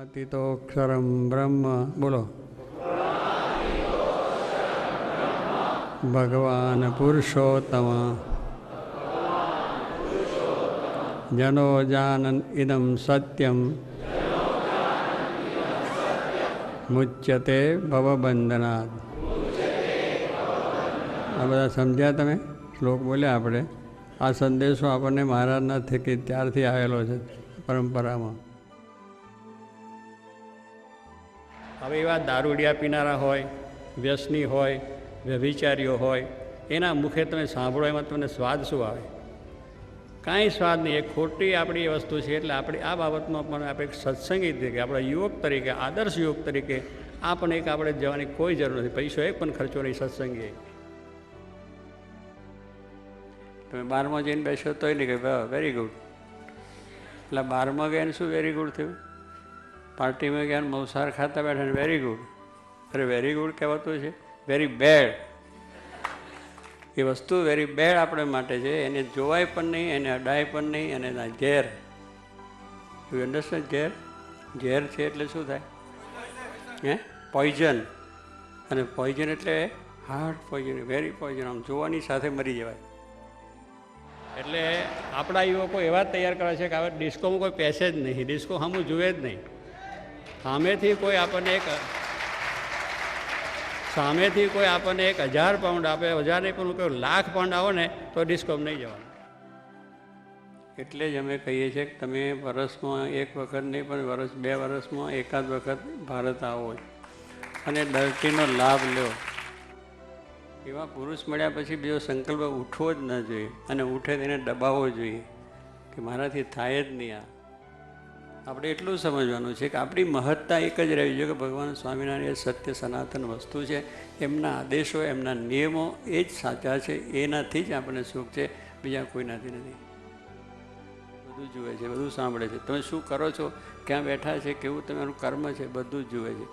અતિતોક્ષરમ બ્રહ્મ બોલો ભગવાન પુરુષોત્તમ જનો જાનન ઇદમ સત્યમ મુચ્યતે ભવબંધનાથ આ બધા સમજ્યા તમે? શ્લોક બોલ્યા આપણે? આ સંદેશો આપણને મહારાજના થકી ત્યારથી આવેલો છે પરંપરામાં. હવે એવા દારૂડિયા પીનારા હોય, વ્યસની હોય, વ્યભિચારીઓ હોય, એના મુખે તમે સાંભળો એમાં તમને સ્વાદ શું આવે? કાંઈ સ્વાદ નહીં, એ ખોટી આપણી વસ્તુ છે, એટલે આપણી આ બાબતમાં પણ આપણે એક સત્સંગી તરીકે, આપણા યુવક તરીકે, આદર્શ યુવક તરીકે આ પણ એક આપણે જવાની કોઈ જરૂર નથી. પૈસો એક પણ ખર્ચો નહીં, સત્સંગી તમે બારમાં જઈને બેસો તોય નહીં કે વેરી ગુડ એટલે બારમાં ગયા શું વેરી ગુડ થયું? પાર્ટીમાં ગયા મંસાહાર ખાતા બેઠા ને વેરી ગુડ અરે વેરી ગુડ કહેવાતું છે. વેરી બેડ એ વસ્તુ વેરી બેડ આપણે માટે છે. એને જોવાય પણ નહીં, એને અડાય પણ નહીં, અને એના ઝેર. યુ અન્ડરસ્ટેન્ડ ઝેર? ઝેર છે એટલે શું થાય? હે? પોઈઝન અને પોઈઝન એટલે હાર્ડ પોઈઝન વેરી પોઈઝન આમ જોવાની સાથે મરી જવાય. એટલે આપણા યુવકો એવા તૈયાર કરે છે કે હવે ડિસ્કોમાં કોઈ પેસે જ નહીં. ડિસ્કો હમું જુએ જ નહીં. સામેથી કોઈ આપણને એક સામેથી કોઈ આપણને એક હજાર પાઉન્ડ આપે, હજાર નહીં, પણ કોઈ લાખ પાઉન્ડ આવો ને, તો ડિસ્કોમ નહીં જવાનું. એટલે જ અમે કહીએ છીએ કે તમે વર્ષમાં એક વખત નહીં, પણ વર્ષ બે વર્ષમાં એકાદ વખત ભારત આવો. અને ડર્ટીનો લાભ લો એવા પુરુષ મળ્યા પછી બીજો સંકલ્પ ઉઠવો જ ન જોઈએ. અને ઉઠે તેને દબાવવો જોઈએ કે મારાથી થાય જ નહીં આ. આપણે એટલું સમજવાનું છે કે આપણી મહત્તા એક જ રહેવી જોઈએ કે ભગવાન સ્વામિનારાયણ સત્ય સનાતન વસ્તુ છે, એમના આદેશો, એમના નિયમો એ જ સાચા છે, એનાથી જ આપણને સુખ છે, બીજા કોઈનાથી નથી. બધું જુએ છે, બધું સાંભળે છે. તમે શું કરો છો, ક્યાં બેઠા છે, કેવું તમારું કર્મ છે, બધું જ જુએ છે.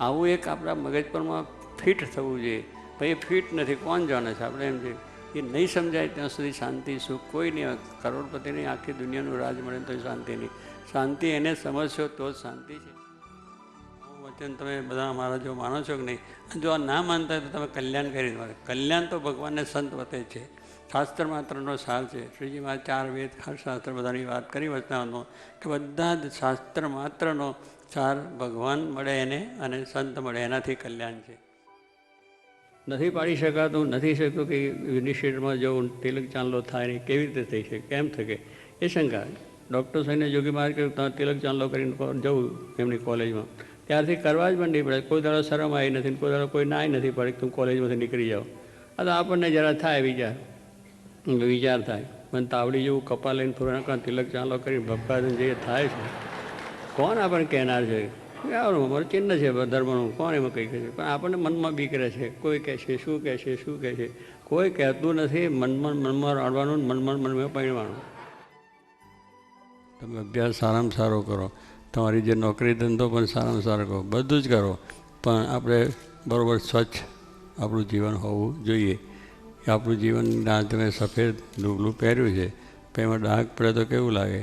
આવું એક આપણા મગજ પરમાં ફિટ થવું જોઈએ. ભાઈ ફિટ નથી, કોણ જાણે છે આપણે એમ છે? એ નહીં સમજાય ત્યાં સુધી શાંતિ, સુખ કોઈ નહીં. કરોડપતિની આખી દુનિયાનું રાજ મળે તો શાંતિ નહીં. શાંતિ એને સમજશો તો જ શાંતિ છે. વચન તમે બધા મારા જો માનો છો કે નહીં? જો આ ના માનતા હોય તો તમે કલ્યાણ કરી દો કલ્યાણ તો ભગવાનને સંત વતે છે. શાસ્ત્ર માત્રનો સાર છે. શ્રીજી મહારાજ ચાર વેદ શાસ્ત્ર બધાની વાત કરી વચનાનો કે બધા જ શાસ્ત્ર માત્રનો સાર ભગવાન મળે એને અને સંત મળે. એનાથી કલ્યાણ છે. નથી પાડી શકાતું, નથી શકતું કે યુનિવર્સિટીમાં જવું તિલક ચાંદલો થાય ને કેવી રીતે થઈ શકે? કેમ થકે? એ શંકા. ડૉક્ટર સાહેબને જોગી માર કે તમે તિલક ચાંદલો કરીને જવું એમની કોલેજમાં. ત્યારથી કરવા જ પણ નહીં પડે કોઈ દાડો શરમ આવી નથી કોઈ દાડો કોઈ નાય નથી પડે તું કોલેજમાંથી નીકળી જાઓ આ તો આપણને જરા થાય વિચાર. વિચાર થાય. મને તાવડી જેવું કપા લઈને થોડા તિલક ચાંદલો કરીને ભપકા જે થાય છે. કોણ આપણને કહેનાર છે? આવડું અમારું ચિહ્ન છે ધર્મનું. કોણ એમાં કહે છે? પણ આપણને મનમાં બીક રહે છે. કોઈ કહે છે, શું કહે છે, શું કહે છે? કોઈ કહેતું નથી. મનમાં મનમાં રાડવાનું મનમાં મનમાં પરિણવાનું તમે અભ્યાસ સારામાં સારો કરો. તમારી જે નોકરી ધંધો પણ સારામાં સારો કરો. બધું જ કરો. પણ આપણે બરાબર સ્વચ્છ આપણું જીવન હોવું જોઈએ. આપણું જીવન ના તમે સફેદ લુગલું પહેર્યું છે. તો એમાં ડાઘ પડે તો કેવું લાગે?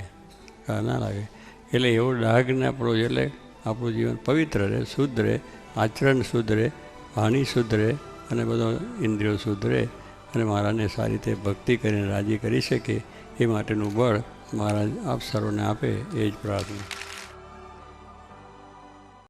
ના લાગે. એટલે એવો ડાઘ ના પડવો એટલે આપણું જીવન પવિત્ર રહે, શુદ્ધ રહે, આચરણ શુદ્ધ રહે, વાણી શુદ્ધ રહે અને બધો ઇન્દ્રિયો રહે. અને મહારાજને સારી રીતે ભક્તિ કરીને રાજી કરી શકે એ માટેનું બળ મહારાજ આપ સર્વને આપે એ જ પ્રાર્થના.